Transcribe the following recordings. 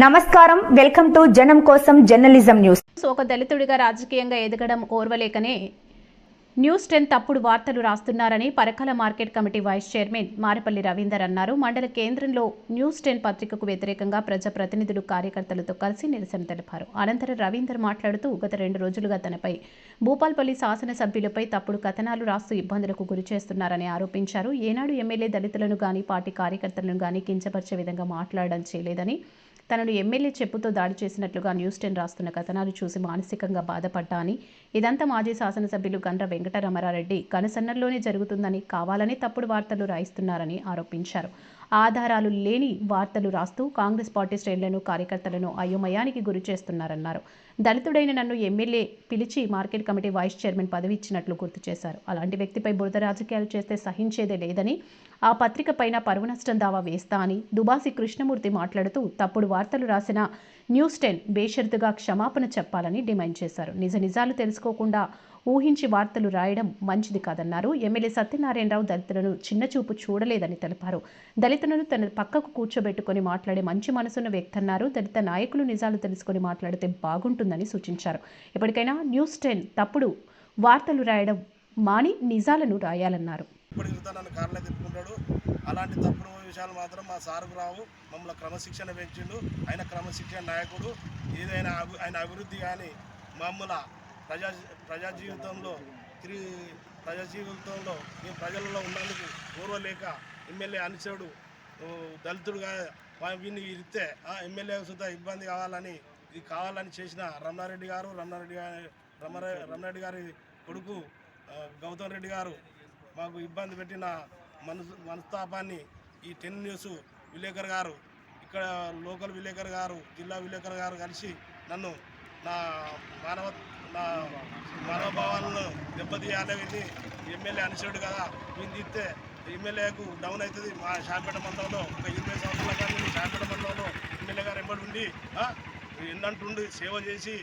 నమస్కారం. Welcome to జనం కోసం జర్నలిజం న్యూస్. సో ఒక దళితుడిగా రాజకీయంగా ఎదగడం ఓర్వలేకనే న్యూస్ టెన్ తప్పుడు వార్తలు రాస్తున్నారని Parakala market committee vice chairman Marapalli Ravinder అన్నారు. మండల కేంద్రంలో న్యూస్ టెన్ పత్రికకు వ్యతిరేకంగా ప్రజాప్రతినిధులు కార్యకర్తలతో కలిసి నిరసన తెలిపారు. అనంతరం రవీందర్ మాట్లాడుతూ గత రెండు రోజులుగా తనపై భూపాల్పల్లి శాసనసభ్యులపై తప్పుడు కథనాలు రాస్తూ ఇబ్బందులకు గురి చేస్తున్నారని ఆరోపించారు. ఏనాడు ఎమ్మెల్యే దళితులను గాని పార్టీ కార్యకర్తలను గాని కించపరిచే విధంగా మాట్లాడడం చేయలేదని తనను ఎమ్మెల్యే చెప్పుతో దాడి చేసినట్లుగా న్యూస్ టెన్ రాస్తున్న కథనాలు చూసి మానసికంగా బాధపడ్డా అని. ఇదంతా మాజీ శాసనసభ్యులు గండ్ర వెంకటరమణారెడ్డి కనుసన్నల్లోనే జరుగుతుందని కావాలని తప్పుడు వార్తలు రాయిస్తున్నారని ఆరోపించారు. ఆధారాలు లేని వార్తలు రాస్తూ కాంగ్రెస్ పార్టీ శ్రేణులను కార్యకర్తలను అయోమయానికి గురి చేస్తున్నారన్నారు. దళితుడైన నన్ను ఎమ్మెల్యే పిలిచి మార్కెట్ కమిటీ వైస్ చైర్మన్ పదవి ఇచ్చినట్లు గుర్తు చేశారు. అలాంటి వ్యక్తిపై బురద రాజకీయాలు చేస్తే సహించేదే లేదని ఆ పత్రిక పైన పరువు నష్టం దావా వేస్తా అని దుబాసి కృష్ణమూర్తి మాట్లాడుతూ తప్పుడు వార్తలు రాసిన న్యూస్ టెన్ బేషరతుగా క్షమాపణ చెప్పాలని డిమాండ్ చేశారు. నిజ నిజాలు తెలుసుకోకుండా ఊహించి వార్తలు రాయడం మంచిది కాదన్నారు. ఎమ్మెల్యే సత్యనారాయణరావు దళితులను చిన్నచూపు చూడలేదని తెలిపారు. దళితులను తన పక్కకు కూర్చోబెట్టుకొని మాట్లాడే మంచి మనసున్న వ్యక్తి అన్నారు దళిత నాయకులు నిజాలు తెలుసుకొని మాట్లాడితే బాగుంటుందని సూచించారు. ఇప్పటికైనా న్యూస్ టెన్ తప్పుడు వార్తలు రాయడం మాని నిజాలను రాయాలన్నారు. అలాంటి తప్పుడు విషయాలు మాత్రం మా సారుకు రావు. మమ్మల్ని క్రమశిక్షణ పెంచిండు. ఆయన క్రమశిక్షణ నాయకుడు. ఏదైనా ఆయన అభివృద్ధి కానీ మమ్మల్ని ప్రజా ప్రజా జీవితంలో తిరిగి ప్రజా జీవితంలో మేము ప్రజలలో ఉన్నందుకు గౌరవలేక ఎమ్మెల్యే అనుచరుడు దళితుడుగా వీని ఇస్తే ఆ ఎమ్మెల్యే సుద్ధా ఇబ్బంది కావాలని ఇది కావాలని చేసిన రమణారెడ్డి గారు రమణారెడ్డి గారి రమణ రమణారెడ్డి గారి కొడుకు గౌతమ్ రెడ్డి గారు మాకు ఇబ్బంది పెట్టిన మనసు మనస్తాపాన్ని ఈ టెన్ న్యూస్ విలేకర్ గారు ఇక్కడ లోకల్ విలేకర్ గారు జిల్లా విలేకర్ గారు కలిసి నన్ను నా మానవ నా మనోభావాలను దెబ్బతీయాలని వీడిని ఎమ్మెల్యే అనిసాడు కదా వీడిని తీస్తే ఎమ్మెల్యేకు డౌన్ అవుతుంది. మా షాపేట మండలంలో ఒక ఇరవై సంవత్సరాల కానీ షాపేట మండలంలో ఎమ్మెల్యే గారు ఎంబడి ఉండి ఎన్నంటుండి సేవ చేసి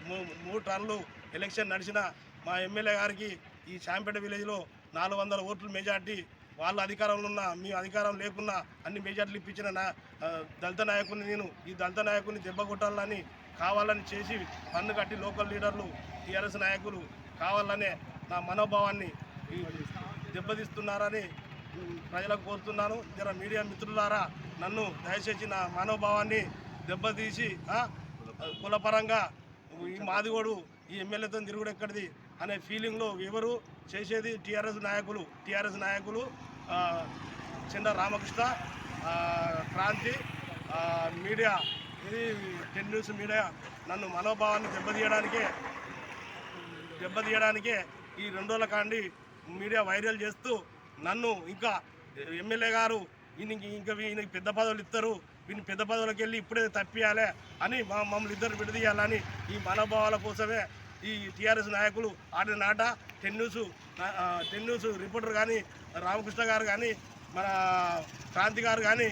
మూ- మూడు టర్న్లు ఎలక్షన్ నడిచిన మా ఎమ్మెల్యే గారికి ఈ శాంపేట విలేజ్లో నాలుగు వందల ఓట్లు మెజార్టీ వాళ్ళ అధికారంలో ఉన్న మీ అధికారం లేకున్నా అన్ని మెజార్టీలు ఇప్పించిన నా దళిత నాయకుని నేను ఈ దళిత నాయకుని దెబ్బ కొట్టాలని కావాలని చేసి పన్ను కట్టి లోకల్ లీడర్లు టీఆర్ఎస్ నాయకులు కావాలనే నా మనోభావాన్ని దెబ్బతీస్తున్నారని ప్రజలకు కోరుతున్నాను. జర మీడియా మిత్రులారా నన్ను దయచేసి నా మనోభావాన్ని దెబ్బతీసి కులపరంగా ఈ మాదిగోడు ఈ ఎమ్మెల్యేతో తిరుగుడు ఎక్కడిది అనే ఫీలింగ్లో ఎవరు చేసేది? టీఆర్ఎస్ నాయకులు టీఆర్ఎస్ నాయకులు చిన్న రామకృష్ణ క్రాంతి మీడియా ఇది టెన్ న్యూస్ మీడియా నన్ను మనోభావాన్ని దెబ్బతీయడానికే దెబ్బతీయడానికే ఈ రెండు రోజుల కాండి మీడియా వైరల్ చేస్తూ నన్ను ఇంకా ఎమ్మెల్యే గారు ఈయనకి ఇంకా ఈయనకి పెద్ద పదవులు ఇస్తారు వీని పెద్ద పదవులకు వెళ్ళి ఇప్పుడే తప్పియాలి అని మా మమ్మల్ని ఇద్దరు విడదీయాలని ఈ మనోభావాల కోసమే ఈ టీఆర్ఎస్ నాయకులు ఆడిన నాట. Ten news ten news reporter కానీ రామకృష్ణ గారు కానీ మన క్రాంతి గారు కానీ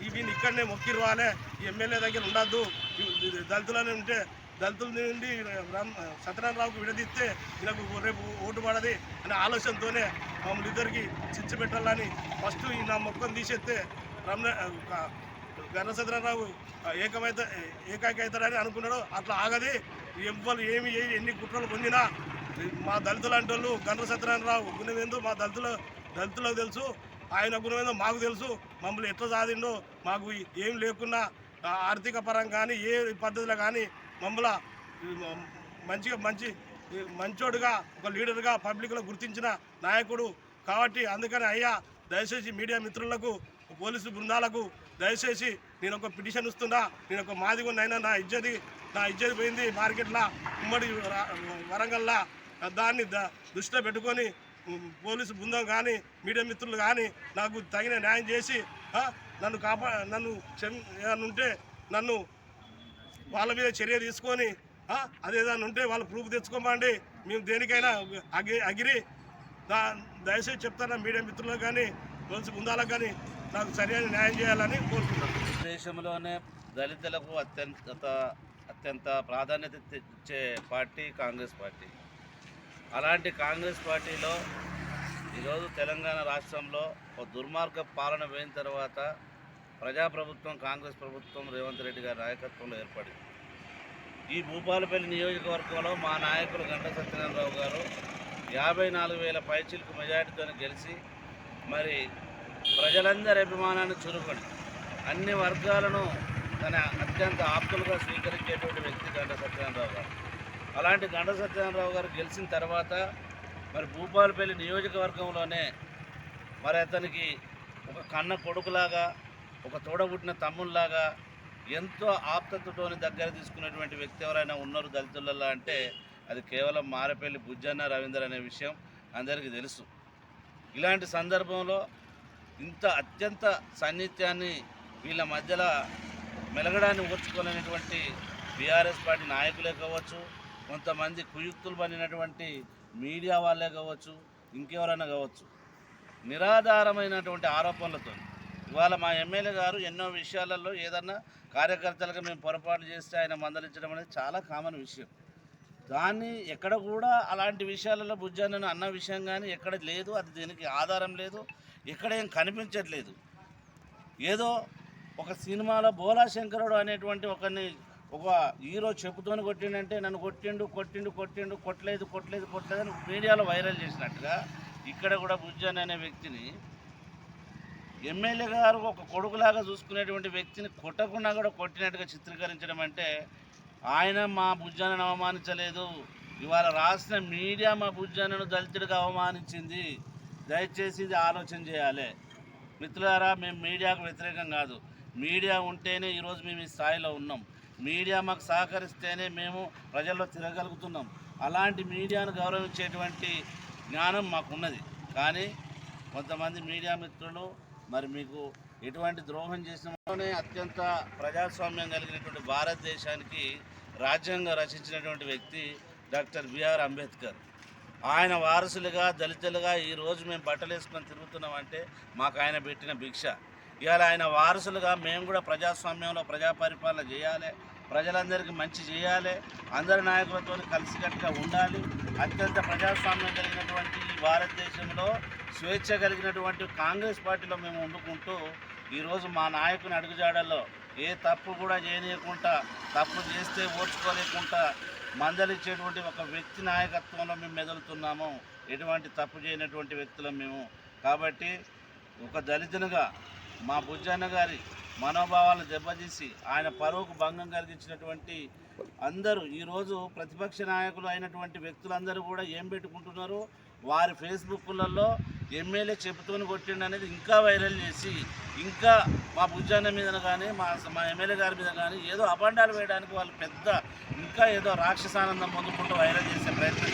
ఈ ఇక్కడనే మొక్కిరవాలే ఈ ఎమ్మెల్యే దగ్గర ఉండద్దు. దళితులనే ఉంటే దళితుల నుండి సత్యనారాయణరావుకు విడదీస్తే ఈయనకు రేపు ఓటు పడది అనే ఆలోచనతోనే మమ్మల్ని ఇద్దరికి చిచ్చు పెట్టాలని ఫస్ట్ ఈ నా మొక్కను తీసేస్తే రమణ గర్ర సత్యనారాయణరావు ఏకమైతే ఏకాకి అవుతాడని అనుకున్నాడు. అట్లా ఆగది. ఎవ్వరు ఏమి ఏ- ఎన్ని కుట్రలు పొందినా మా దళితులు అంటే వాళ్ళు గండ్ర సత్యనారాయణరావు గుణమేందో మా దళితుల దళితులకు తెలుసు. ఆయన గుణమేందో మాకు తెలుసు. మమ్మల్ని ఎట్లా సాధిండో మాకు ఏం లేకున్నా ఆర్థిక పరంగా కానీ ఏ పద్ధతిలో కానీ మమ్మల్ని మంచిగా మంచి మంచోడుగా ఒక లీడర్గా పబ్లిక్లో గుర్తించిన నాయకుడు కాబట్టి అందుకని అయ్యా దయచేసి మీడియా మిత్రులకు పోలీసు బృందాలకు దయచేసి నేను ఒక పిటిషన్ ఇస్తున్నా నేను ఒక మాదిగున్నైనా నా ఇజ్జతి నా ఇజ్జతి పోయింది మార్కెట్లో ఉమ్మడి వరంగల్లా దాన్ని ద- దృష్టిలో పెట్టుకొని పోలీసు బృందం కానీ మీడియా మిత్రులు కానీ నాకు తగిన న్యాయం చేసి నన్ను కాపా నన్ను క్షమ ఉంటే నన్ను వాళ్ళ మీద చర్య తీసుకొని అదేదాన్ని అదేదన్నా ఉంటే వాళ్ళు ప్రూఫ్ తెచ్చుకోమండి. మేము దేనికైనా అగి అగిరి. దా దయచేసి చెప్తాను మీడియా మిత్రులకు కానీ పోలీసు బృందాలకు కానీ నాకు సరైన న్యాయం చేయాలని కోరుకుంటున్నాను. దేశంలోనే దళితులకు అత్యంత అత్యంత ప్రాధాన్యత ఇచ్చే పార్టీ కాంగ్రెస్ పార్టీ. అలాంటి కాంగ్రెస్ పార్టీలో ఈరోజు తెలంగాణ రాష్ట్రంలో ఒక దుర్మార్గ పాలన పోయిన తర్వాత ప్రజాప్రభుత్వం కాంగ్రెస్ ప్రభుత్వం రేవంత్ రెడ్డి గారి నాయకత్వంలో ఏర్పడింది. ఈ భూపాలపల్లి నియోజకవర్గంలో మా నాయకులు గంట సత్యనారాయణరావు గారు యాభై నాలుగు వేల పైచిలకు మెజార్టీతో గెలిచి మరి ప్రజలందరి అభిమానాన్ని చురుకొని అన్ని వర్గాలను తన అత్యంత ఆప్తులుగా స్వీకరించేటువంటి వ్యక్తి గంట సత్యనారాయణరావు గారు. అలాంటి గంట సత్యనారాయణరావు గారు గెలిచిన తర్వాత మరి భూపాలపల్లి నియోజకవర్గంలోనే మరి అతనికి ఒక కన్న కొడుకులాగా ఒక తోడబుట్టిన తమ్ముళ్ళలాగా ఎంతో ఆప్తతతోని దగ్గర తీసుకున్నటువంటి వ్యక్తి ఎవరైనా ఉన్నారు దళితులలో అంటే అది కేవలం మారపల్లి బుజ్జన్న రవీందర్ అనే విషయం అందరికీ తెలుసు. ఇలాంటి సందర్భంలో ఇంత అత్యంత సాన్నిధ్యాన్ని వీళ్ళ మధ్యలో మెలగడాన్ని ఓర్చుకోలేనటువంటి బీఆర్ఎస్ పార్టీ నాయకులే కావచ్చు కొంతమంది కుయుక్తులు పడినటువంటి మీడియా వాళ్ళే కావచ్చు ఇంకెవరైనా కావచ్చు. నిరాధారమైనటువంటి ఆరోపణలతో ఇవాళ మా ఎమ్మెల్యే గారు ఎన్నో విషయాలలో ఏదన్నా కార్యకర్తలకు మేము పొరపాటు చేస్తే ఆయన మందలించడం అనేది చాలా కామన్ విషయం. దాన్ని ఎక్కడ కూడా అలాంటి విషయాలలో బుజ్జాన్ని అన్న విషయం కానీ ఎక్కడ లేదు అది దీనికి ఆధారం లేదు ఎక్కడ ఏం కనిపించట్లేదు. ఏదో ఒక సినిమాలో బోలా శంకరుడు అనేటువంటి ఒకరిని ఒక హీరో చెప్పుతోని కొట్టిండంటే నన్ను కొట్టిండు కొట్టిండు కొట్టిండు కొట్టలేదు కొట్టలేదు కొట్టలేదు అని మీడియాలో వైరల్ చేసినట్టుగా ఇక్కడ కూడా బుజ్జాన్ అనే వ్యక్తిని ఎమ్మెల్యే గారు ఒక కొడుకులాగా చూసుకునేటువంటి వ్యక్తిని కొట్టకుండా కూడా కొట్టినట్టుగా చిత్రీకరించడం అంటే ఆయన మా బుజ్జానను అవమానించలేదు. ఇవాళ రాసిన మీడియా మా బుజ్జానను దళితుడిగా అవమానించింది. దయచేసి ఇది ఆలోచన చేయాలి. మిత్రులారా మేము మీడియాకు వ్యతిరేకం కాదు. మీడియా ఉంటేనే ఈరోజు మేము ఈ స్థాయిలో ఉన్నాం. మీడియా మాకు సహకరిస్తేనే మేము ప్రజల్లో తిరగలుగుతున్నాం. అలాంటి మీడియాను గౌరవించేటువంటి జ్ఞానం మాకున్నది. కానీ కొంతమంది మీడియా మిత్రులు మరి మీకు ఎటువంటి ద్రోహం చేసిననే అత్యంత ప్రజాస్వామ్యం కలిగినటువంటి భారతదేశానికి రాజ్యాంగం రచించినటువంటి వ్యక్తి డాక్టర్ బిఆర్ అంబేద్కర్. ఆయన వారసులుగా దళితులుగా ఈరోజు మేము బట్టలు వేసుకొని తిరుగుతున్నామంటే మాకు ఆయన పెట్టిన భిక్ష. ఇవాళ ఆయన వారసులుగా మేము కూడా ప్రజాస్వామ్యంలో ప్రజా పరిపాలన చేయాలి. ప్రజలందరికీ మంచి చేయాలి. అందరి నాయకులతో కలిసికట్టుగా ఉండాలి. అత్యంత ప్రజాస్వామ్యం కలిగినటువంటి ఈ భారతదేశంలో స్వేచ్ఛ కలిగినటువంటి కాంగ్రెస్ పార్టీలో మేము వండుకుంటూ ఈరోజు మా నాయకుని అడుగుజాడల్లో ఏ తప్పు కూడా చేయనీయకుండా తప్పు చేస్తే ఓర్చుకోలేకుండా మందలిచ్చేటువంటి ఒక వ్యక్తి నాయకత్వంలో మేము మెదులుతున్నాము. ఎటువంటి తప్పు చేయనటువంటి వ్యక్తులం మేము. కాబట్టి ఒక దళితునిగా మా బుజ్జన్న గారి మనోభావాలను దెబ్బతీసి ఆయన పరువుకు భంగం కలిగించినటువంటి అందరూ ఈరోజు ప్రతిపక్ష నాయకులు అయినటువంటి వ్యక్తులందరూ కూడా ఏం పెట్టుకుంటున్నారు? వారి ఫేస్బుక్లలో ఎమ్మెల్యే చెబుతూనే కొట్టిండు అనేది ఇంకా వైరల్ చేసి ఇంకా మా భుజాన్న మీద కానీ మా మా ఎమ్మెల్యే గారి మీద కానీ ఏదో అబండాలు వేయడానికి వాళ్ళు పెద్ద ఇంకా ఏదో రాక్షసానందం పొందుకుంటూ వైరల్ చేసే ప్రయత్నం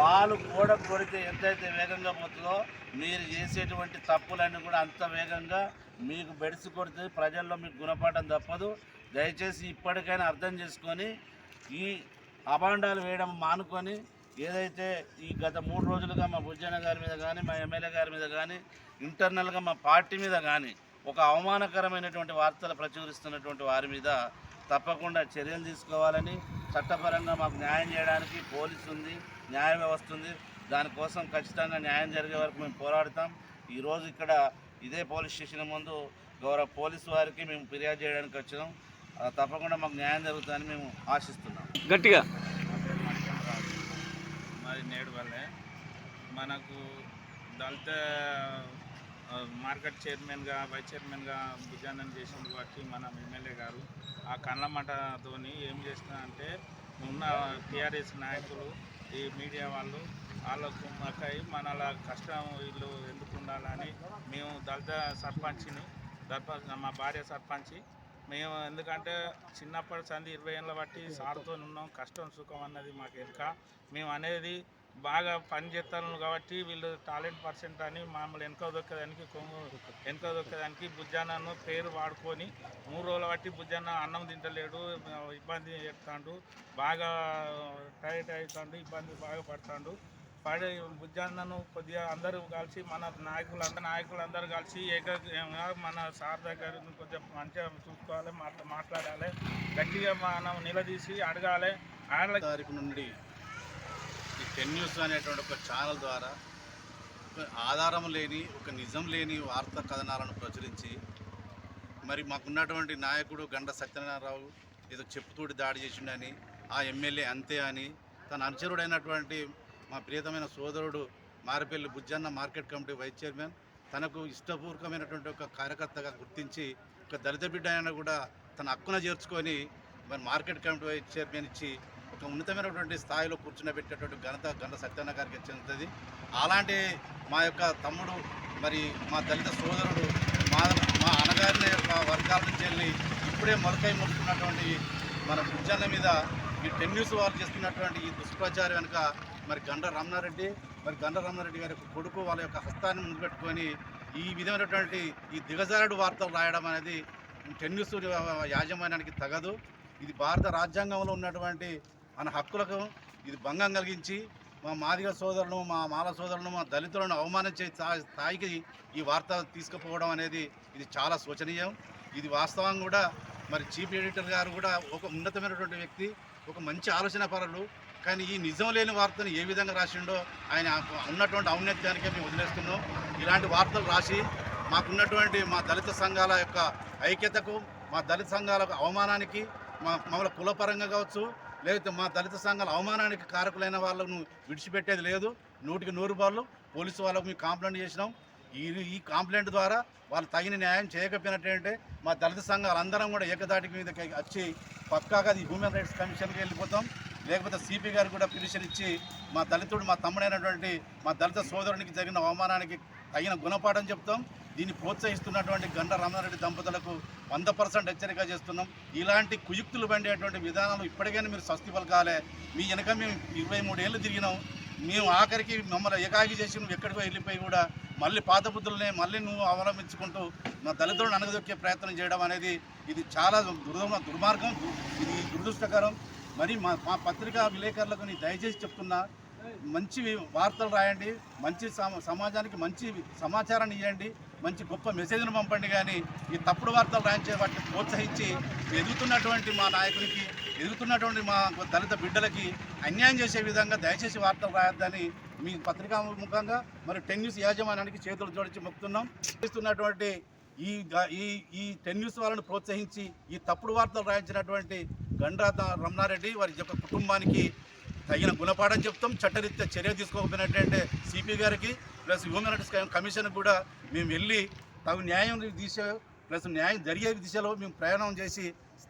పాలు కూడా కొడితే ఎంతైతే వేగంగా పోతుందో మీరు చేసేటువంటి తప్పులన్నీ కూడా అంత వేగంగా మీకు బెడిసి కొడితే ప్రజల్లో మీకు గుణపాఠం తప్పదు. దయచేసి ఇప్పటికైనా అర్థం చేసుకొని ఈ అభాండాలు వేయడం మానుకొని ఏదైతే ఈ గత మూడు రోజులుగా మా భుజన గారి మీద కానీ మా ఎమ్మెల్యే గారి మీద కానీ ఇంటర్నల్గా మా పార్టీ మీద కానీ ఒక అవమానకరమైనటువంటి వార్తలు ప్రచురిస్తున్నటువంటి వారి మీద తప్పకుండా చర్యలు తీసుకోవాలని చట్టపరంగా మాకు న్యాయం చేయడానికి పోలీసు ఉంది న్యాయ వ్యవస్థ ఉంది. దానికోసం ఖచ్చితంగా న్యాయం జరిగే వరకు మేము పోరాడతాం. ఈరోజు ఇక్కడ ఇదే పోలీస్ స్టేషన్ ముందు గౌరవ పోలీసు వారికి మేము ఫిర్యాదు చేయడానికి వచ్చినాం. తప్పకుండా మాకు న్యాయం జరుగుతుందని మేము ఆశిస్తున్నాం. గట్టిగా. మరి నేడు వల్లే మనకు దళిత మార్కెట్ చైర్మన్గా వైస్ చైర్మన్గా భుజానం చేసిన కాబట్టి మన ఎమ్మెల్యే గారు. ఆ కళ్ళమటతోని ఏం చేస్తున్నారంటే ఉన్న టీఆర్ఎస్ నాయకులు ఈ మీడియా వాళ్ళు వాళ్ళకు మాకై మనలా కష్టం వీళ్ళు ఎందుకు ఉండాలని మేము దళిత సర్పంచ్ని సర్పంచ్ మా భార్య సర్పంచి మేము ఎందుకంటే చిన్నప్పటి సంది ఇరవై ఏళ్ళ బట్టి సార్తో ఉన్నాం కష్టం సుఖం అన్నది మాకు ఎరుక మేము అనేది బాగా పని చేస్తాను కాబట్టి వీళ్ళు టాలెంట్ పర్సెంట్ అని మమ్మల్ని వెనక దొక్కేదానికి కొంగు వెనక దొక్కేదానికి బుజ్జానను పేరు వాడుకొని మూడు రోజుల బట్టి బుజ్జాన అన్నం తింటలేడు ఇబ్బంది చేస్తాడు బాగా టైట్ అవుతాడు ఇబ్బంది బాగా పడతాడు. పడే బుజ్జాన్నను కొద్దిగా అందరూ కలిసి మన నాయకులు అందరు నాయకులు అందరూ కలిసి ఏకంగా మన సార్ దగ్గర కొంచెం మంచిగా చూసుకోవాలి మాట్లా మాట్లాడాలి. గట్టిగా మనం నిలదీసి అడగాలి. ఆయన తారీఖు నుండి టెన్ న్యూస్ అనేటువంటి ఒక ఛానల్ ద్వారా ఆధారం లేని ఒక నిజం లేని వార్తా కథనాలను ప్రచురించి మరి మాకున్నటువంటి నాయకుడు గండ సత్యనారాయణరావు ఏదో చెప్పుతోటి దాడి చేసిండని ఆ ఎమ్మెల్యే అంతే అని తన అనుచరుడైనటువంటి మా ప్రియతమైన సోదరుడు Marapalli Bujjanna market committee vice chairman తనకు ఇష్టపూర్వకమైనటువంటి ఒక కార్యకర్తగా గుర్తించి ఒక దళిత బిడ్డ అయినా కూడా తన హక్కున చేర్చుకొని మరి మార్కెట్ కమిటీ వైస్ చైర్మన్ ఇచ్చి ఒక ఉన్నతమైనటువంటి స్థాయిలో కూర్చున్నబెట్టేటువంటి ఘనత గండ సత్యనారాయణ గారికి చెందుతుంది. అలాంటి మా యొక్క తమ్ముడు మరి మా దళిత సోదరుడు మా మా అన్నగారిని మా వర్గాల నుంచి వెళ్ళి ఇప్పుడే మొలకై మొలుస్తున్నటువంటి మన బుజ్జన్న మీద ఈ టెన్యూస్ వాళ్ళు చేస్తున్నటువంటి ఈ దుష్ప్రచారం వెనుక మరి గండ రమణారెడ్డి మరి గండ రమణారెడ్డి గారి యొక్క కొడుకు వాళ్ళ యొక్క హస్తాన్ని ముందు పెట్టుకొని ఈ విధమైనటువంటి ఈ దిగజారుడు వార్తలు రాయడం అనేది టెన్యూస్ యాజమాన్యానికి తగదు. ఇది భారత రాజ్యాంగంలో ఉన్నటువంటి మన హక్కులకు ఇది భంగం కలిగించి మా మాదిగ సోదరులను మా మాల సోదరులను మా దళితులను అవమానించే స్థాయికి ఈ వార్త తీసుకుపోవడం అనేది ఇది చాలా శోచనీయం. ఇది వాస్తవం కూడా. మరి చీఫ్ ఎడిటర్ గారు కూడా ఒక ఉన్నతమైనటువంటి వ్యక్తి ఒక మంచి ఆలోచన పరులు. కానీ ఈ నిజం లేని వార్తను ఏ విధంగా రాసిండో ఆయన ఉన్నటువంటి ఔన్నత్యానికే మేము వదిలేస్తున్నాం. ఇలాంటి వార్తలు రాసి మాకున్నటువంటి మా దళిత సంఘాల యొక్క ఐక్యతకు మా దళిత సంఘాల అవమానానికి మా మమ్మల్ని కులపరంగా కావచ్చు లేకపోతే మా దళిత సంఘాల అవమానానికి కారకులైన వాళ్ళను విడిచిపెట్టేది లేదు. నూటికి నూరు రూపాయలు పోలీసు వాళ్ళకు మేము కాంప్లైంట్ చేసినాం. ఈ ఈ కాంప్లైంట్ ద్వారా వాళ్ళు తగిన న్యాయం చేయకపోయినట్టంటే మా దళిత సంఘాలు అందరం కూడా ఏకదాటికి మీద వచ్చి పక్కాగా అది హ్యూమన్ రైట్స్ కమిషన్కి వెళ్ళిపోతాం. లేకపోతే సిపి గారు కూడా పిటిషన్ ఇచ్చి మా దళితుడు మా తమ్ముడైనటువంటి మా దళిత సోదరునికి జరిగిన అవమానానికి తగిన గుణపాఠం చెప్తాం. దీన్ని ప్రోత్సహిస్తున్నటువంటి గండ రామారెడ్డి దంపతులకు వంద పర్సెంట్ హెచ్చరిక చేస్తున్నాం. ఇలాంటి కుయుక్తులు పండేటువంటి విధానాలు ఇప్పటికైనా మీరు స్వస్తి పలకాలే. మీ వెనక మేము ఇరవై మూడేళ్ళు తిరిగినాం. మేము ఆఖరికి మమ్మల్ని ఏకాకి చేసి నువ్వు ఎక్కడికో వెళ్ళిపోయి కూడా మళ్ళీ పాత బుద్ధులనే మళ్ళీ నువ్వు అవలంబించుకుంటూ మా దళితులను అనగదొక్కే ప్రయత్నం చేయడం అనేది ఇది చాలా దుర్మ దుర్మార్గం. ఇది దురదృష్టకరం. మరి మా మా పత్రికా విలేకరులకు నేను దయచేసి చెప్తున్నా మంచి వార్తలు రాయండి మంచి సమాజానికి మంచి సమాచారాన్ని ఇవ్వండి మంచి గొప్ప మెసేజ్ను పంపండి కానీ ఈ తప్పుడు వార్తలు రాయించే వాటిని ప్రోత్సహించి ఎదుగుతున్నటువంటి మా నాయకునికి ఎదుగుతున్నటువంటి మా దళిత బిడ్డలకి అన్యాయం చేసే విధంగా దయచేసి వార్తలు రాయొద్దని మీ పత్రికా ముఖంగా మరి టెన్ న్యూస్ యాజమాన్యానికి చేతులు జోడించి మొక్కుతున్నాం. చేస్తున్నటువంటి ఈ గ- ఈ ఈ టెన్ న్యూస్ వాళ్ళని ప్రోత్సహించి ఈ తప్పుడు వార్తలు రాయించినటువంటి గండ్రా రమణారెడ్డి వారి యొక్క కుటుంబానికి తగిన గుణపాఠం చెప్తాం చట్టరీత్యా చర్య తీసుకోకపోయినట్టే సిపి గారికి ప్లస్ హ్యూమన్ రైట్స్ కమిషన్ కూడా మేము వెళ్ళి తగు న్యాయం తీసే ప్లస్ న్యాయం జరిగే దిశలో మేము ప్రయాణం చేసి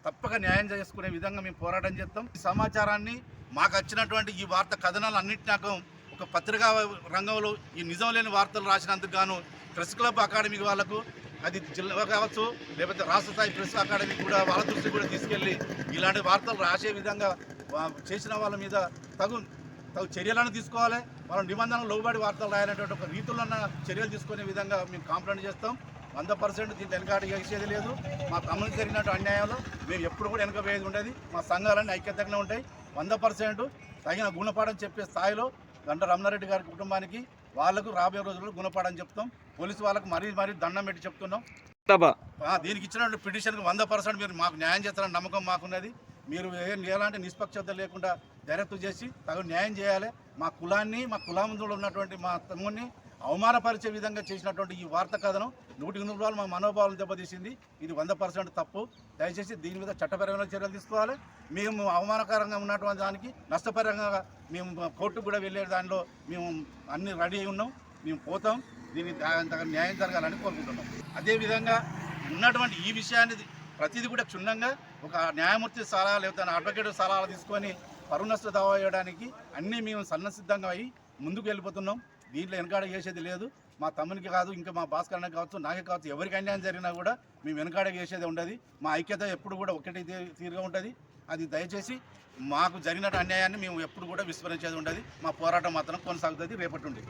తప్పక న్యాయం చేసుకునే విధంగా మేము పోరాటం చేస్తాం. ఈ సమాచారాన్ని మాకు వచ్చినటువంటి ఈ వార్త కథనాలు అన్నింటినాక ఒక పత్రికా రంగంలో ఈ నిజం లేని వార్తలు రాసినందుకు గాను ప్రెస్ క్లబ్ అకాడమీ వాళ్ళకు అది జిల్లా కావచ్చు లేకపోతే రాష్ట్ర స్థాయి ప్రెస్ అకాడమీ కూడా వాళ్ళ దృష్టి కూడా తీసుకెళ్ళి ఇలాంటి వార్తలు రాసే విధంగా చేసిన వాళ్ళ మీద తగు తగు చర్యలను తీసుకోవాలి. వాళ్ళ నిబంధనలు లోబడి వార్తలు రాయాలనేటువంటి ఒక రీతిలో చర్యలు తీసుకునే విధంగా మేము కాంప్లైంట్ చేస్తాం. వంద పర్సెంట్ దీన్ని వెనకాట చేసేది లేదు. మా తమ్ముడికి జరిగినట్టు అన్యాయంలో మేము ఎప్పుడు కూడా వెనకపోయేది ఉండేది. మా సంఘాలన్నీ ఐక్యతగానే ఉంటాయి. వంద పర్సెంట్ తగిన గుణపాఠం చెప్పే స్థాయిలో గంట రమణారెడ్డి గారి కుటుంబానికి వాళ్ళకు రాబోయే రోజుల్లో గుణపాఠం చెప్తాం. పోలీసు వాళ్ళకు మరీ మరీ దండం పెట్టి చెప్తున్నాం. దీనికి ఇచ్చినటువంటి పిటిషన్కి వంద పర్సెంట్ మీరు మాకు న్యాయం చేస్తారని నమ్మకం మాకున్నది. మీరు ఎలాంటి నిష్పక్షత లేకుండా దర్యాప్తు చేసి తగు న్యాయం చేయాలి. మా కులాన్ని మా కులాముందులో ఉన్నటువంటి మా తమ్ముడిని అవమానపరిచే విధంగా చేసినటువంటి ఈ వార్త కథనం నూటికి నూరు రూపాయలు మా మనోభావాలు దెబ్బతీసింది. ఇది వంద పర్సెంట్ తప్పు. దయచేసి దీని మీద చట్టపరమైన చర్యలు తీసుకోవాలి. మేము అవమానకరంగా ఉన్నటువంటి దానికి నష్టపరంగా మేము కోర్టుకు కూడా వెళ్ళే దానిలో మేము అన్ని రెడీ అయి ఉన్నాం. మేము పోతాం. దీనికి తగ్గ న్యాయం జరగాలని కోరుకుంటున్నాం. అదేవిధంగా ఉన్నటువంటి ఈ విషయాన్ని ప్రతిదీ కూడా క్షుణ్ణంగా ఒక న్యాయమూర్తి సలహా లేకపోతే అడ్వకేట్ సలహాలు తీసుకొని పరునష్ట దావా వేయడానికి అన్నీ మేము సన్నసిద్ధంగా అయ్యి ముందుకు వెళ్ళిపోతున్నాం. దీంట్లో వెనకాడ చేసేది లేదు. మా తమ్మునికి కాదు ఇంకా మా భాస్కర్ కావచ్చు నాకే కావచ్చు ఎవరికి అన్యాయం జరిగినా కూడా మేము వెనకాడ చేసేది ఉండదు. మా ఐక్యత ఎప్పుడు కూడా ఒకటి తీరుగా ఉంటుంది. అది దయచేసి మాకు జరిగిన అన్యాయాన్ని మేము ఎప్పుడు కూడా విస్మరించేది ఉండదు. మా పోరాటం మాత్రం కొనసాగుతుంది. రేపటి నుండి.